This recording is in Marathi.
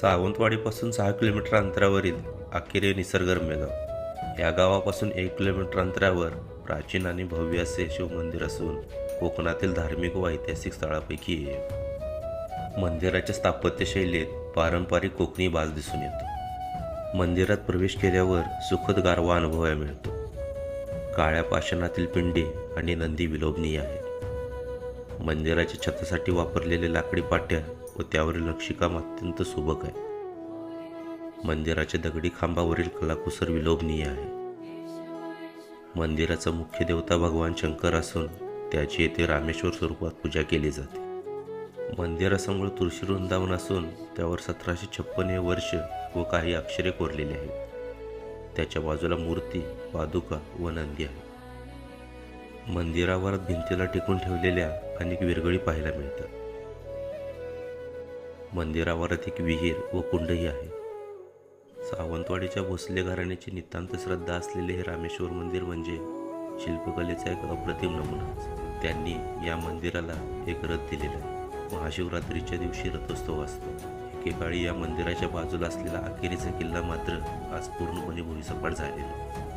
सावंतवाडीपासून सहा किलोमीटर अंतरावरील आकेरे निसर्गरम्य गाव या गावापासून एक किलोमीटर अंतरावर प्राचीन आणि भव्य असे शिवमंदिर असून कोकणातील धार्मिक व ऐतिहासिक स्थळापैकी आहे. मंदिराच्या स्थापत्यशैलीत पारंपरिक कोकणी बाज दिसून येतो. मंदिरात प्रवेश केल्यावर सुखद गारवा अनुभवायला मिळतो. काळ्या पाषाणातील पिंडे आणि नंदी विलोभनीय आहेत. मंदिराच्या छतासाठी वापरलेले लाकडी पाट्या व त्यावरील नक्षीकाम अत्यंत सुबक आहे. मंदिराच्या दगडी खांबावरील कलाकुसर विलोभनीय आहे. मंदिराचा मुख्य देवता भगवान शंकर असून त्याची येथे रामेश्वर स्वरूपात पूजा केली जाते. मंदिरासमोर तुळशी वृंदावन असून त्यावर सतराशे छप्पन हे वर्ष व काही अक्षरे कोरलेली आहेत. त्याच्या बाजूला मूर्ती पादुका व नंदी आहे. मंदिरावर भिंतीला टिकून ठेवलेल्या अनेक विरगळी पाहायला मिळतात. मंदिरावरच एक विहीर व कुंडही आहे. सावंतवाडीच्या भोसले घराण्याची नितांत श्रद्धा असलेले हे रामेश्वर मंदिर म्हणजे शिल्पकलेचा एक अप्रतिम नमुना. त्यांनी या मंदिराला एक रथ दिलेला आहे. महाशिवरात्रीच्या दिवशी रथोत्सव असतो. एकेकाळी या मंदिराच्या बाजूला असलेला अखेरीचा किल्ला मात्र आज पूर्णपणे भुईसपाट झालेला आहे.